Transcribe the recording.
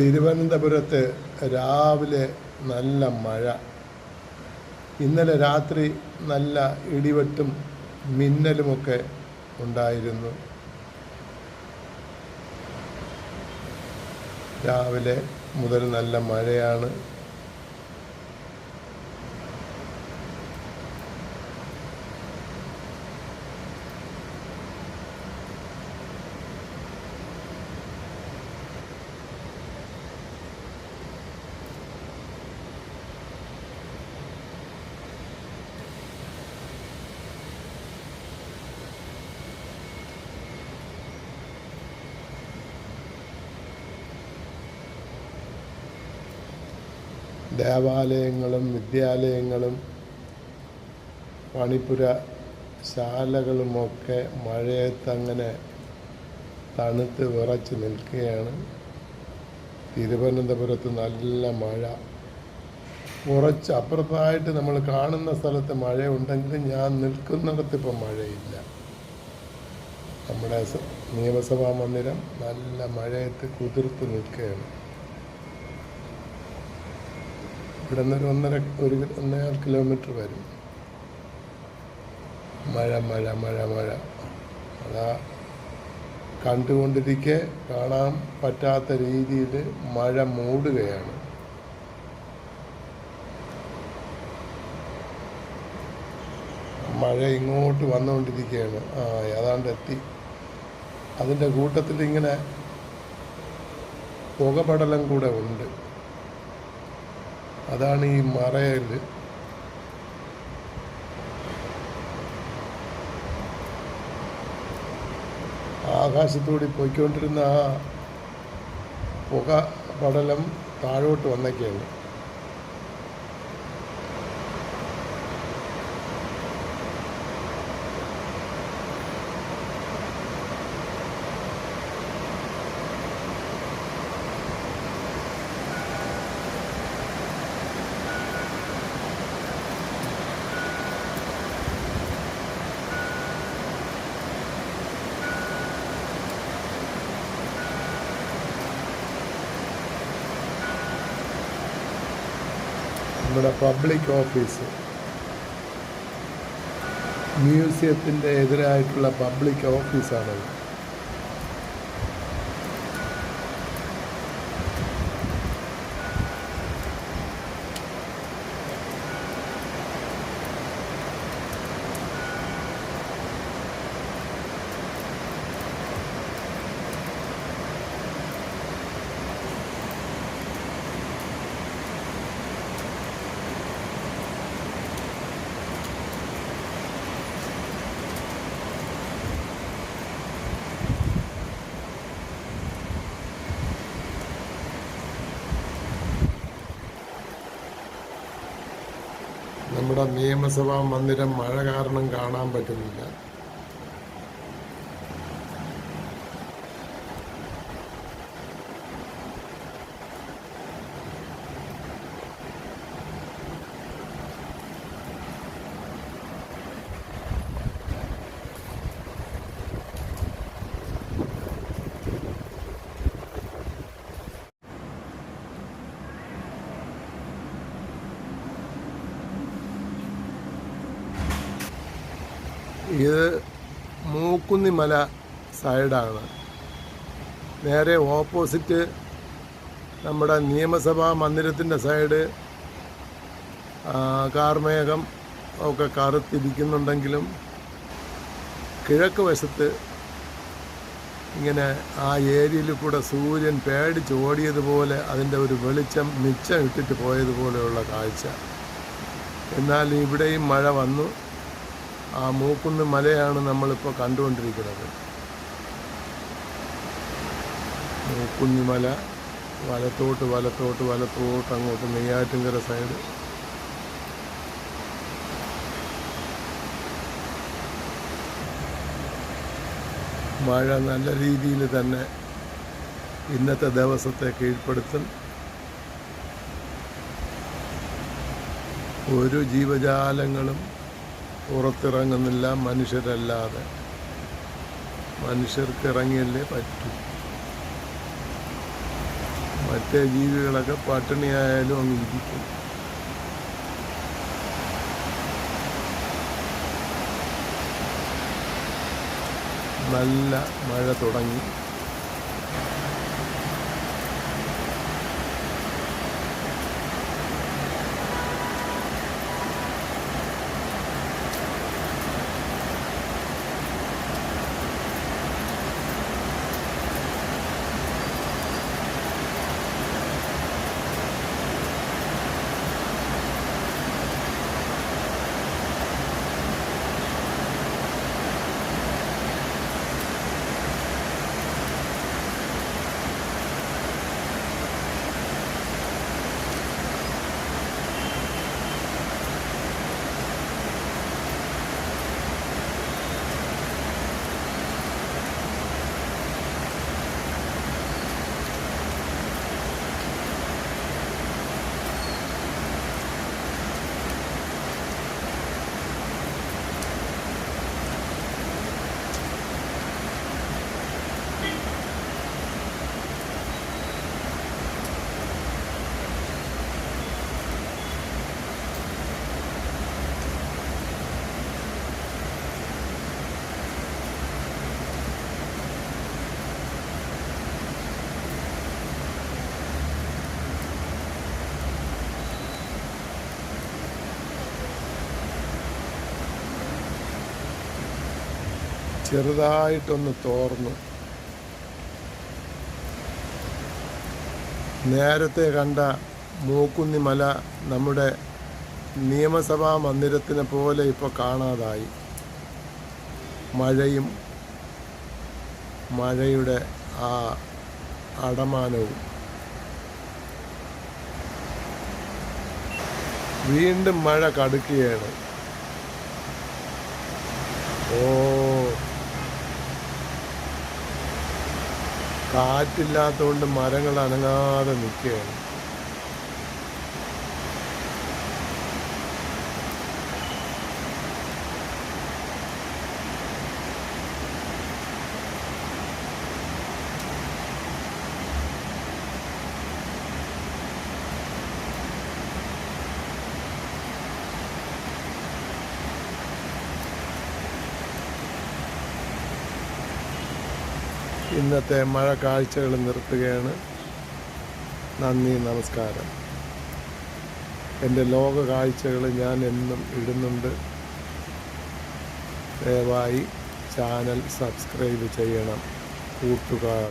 തിരുവനന്തപുരത്ത് രാവിലെ നല്ല മഴ. ഇന്നലെ രാത്രി നല്ല ഇടിവെട്ടും മിന്നലുമൊക്കെ ഉണ്ടായിരുന്നു. രാവിലെ മുതൽ നല്ല മഴയാണ്. ദേവാലയങ്ങളും വിദ്യാലയങ്ങളും പണിപ്പുര ശാലകളുമൊക്കെ മഴയത്തങ്ങനെ തണുത്ത് വിറച്ച് നിൽക്കുകയാണ്. തിരുവനന്തപുരത്ത് നല്ല മഴ. കുറച്ച് അപ്പുറത്തായിട്ട് നമ്മൾ കാണുന്ന സ്ഥലത്ത് മഴയുണ്ടെങ്കിലും ഞാൻ നിൽക്കുന്നിടത്ത് ഇപ്പം മഴയില്ല. നമ്മുടെ നിയമസഭാ മന്ദിരം നല്ല മഴയത്ത് കുതിർത്ത് നിൽക്കുകയാണ്. ഇവിടെ നിന്നൊരു ഒന്നര ഒരു ഒന്നേകാൽ കിലോമീറ്റർ വരും. മഴ മഴ മഴ മഴ. അതാ കണ്ടുകൊണ്ടിരിക്കെ കാണാൻ പറ്റാത്ത രീതിയിൽ മഴ മൂടുകയാണ്. മഴ ഇങ്ങോട്ട് വന്നുകൊണ്ടിരിക്കുകയാണ് ആ ഏതാണ്ട് എത്തി. അതിന്റെ കൂട്ടത്തിൽ ഇങ്ങനെ പുകപടലം കൂടെ ഉണ്ട്. അതാണ് ഈ മറയൽ ആകാശത്തൂടി പോയിക്കൊണ്ടിരുന്ന ആ പുക പടലം താഴോട്ട് വന്നൊക്കെയാണ്. നമ്മുടെ പബ്ലിക് ഓഫീസ് മ്യൂസിയത്തിന്റെ എതിരായിട്ടുള്ള പബ്ലിക് ഓഫീസാണത് നമ്മുടെ നിയമസഭാ മന്ദിരം മഴ കാരണം കാണാൻ പറ്റുന്നില്ല. ഇത് മൂക്കുന്നിമല സൈഡാണ്. നേരെ ഓപ്പോസിറ്റ് നമ്മുടെ നിയമസഭാ മന്ദിരത്തിന്റെ സൈഡ് കാർമേഘം ഒക്കെ കറുത്തിരിക്കുന്നുണ്ടെങ്കിലും കിഴക്ക് വശത്ത് ഇങ്ങനെ ആ ഏരിയയിൽ കൂടെ സൂര്യൻ പേടിച്ച് ഓടിയതുപോലെ അതിന്റെ ഒരു വെളിച്ചം മിച്ചം ഇട്ടിട്ട് പോയതുപോലെയുള്ള കാഴ്ച. എന്നാൽ ഇവിടെയും മഴ വന്നു. ആ മൂക്കുന്ന് മലയാണ് നമ്മളിപ്പോൾ കണ്ടുകൊണ്ടിരിക്കുന്നത്. മൂക്കുന്നി മല വലത്തോട്ട് വലത്തോട്ട് വലത്തോട്ട് അങ്ങോട്ട് നെയ്യാറ്റിൻകര സൈഡ്. മഴ നല്ല രീതിയിൽ തന്നെ ഇന്നത്തെ ദിവസത്തെ കീഴ്പ്പെടുത്തും ഒരു ജീവജാലങ്ങളും പുറത്തിറങ്ങുന്നില്ല മനുഷ്യരല്ലാതെ. മനുഷ്യർക്ക് ഇറങ്ങിയല്ലേ പറ്റൂ. മറ്റേ ജീവികളൊക്കെ പട്ടിണിയായാലും അങ്ങ് ഇരിക്കും. നല്ല മഴ തുടങ്ങി. ചെറുതായിട്ടൊന്ന് തോർന്നു. നേരത്തെ കണ്ട മൂക്കുന്നി മല നമ്മുടെ നിയമസഭാ മന്ദിരത്തിനെ പോലെ ഇപ്പോൾ കാണാതായി. മഴയും മഴയുടെ ആ അടമാനവും. വീണ്ടും മഴ കടുക്കുകയാണ്. ഓ കാറ്റില്ലാത്തതുകൊണ്ട് മരങ്ങൾ അനങ്ങാതെ നിൽക്കുകയാണ്. ഇന്നത്തെ മഴ കാഴ്ചകൾ നിർത്തുകയാണ്. നന്ദി നമസ്കാരം. എന്റെ ലോക കാഴ്ചകൾ ഞാൻ എന്നും ഇടുന്നുണ്ട്. ദയവായി ചാനൽ സബ്സ്ക്രൈബ് ചെയ്യണം കൂട്ടുകാർ.